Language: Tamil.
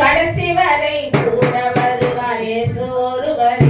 கடைசி வரை கூட வருவார். இயேசு ஒருவரே.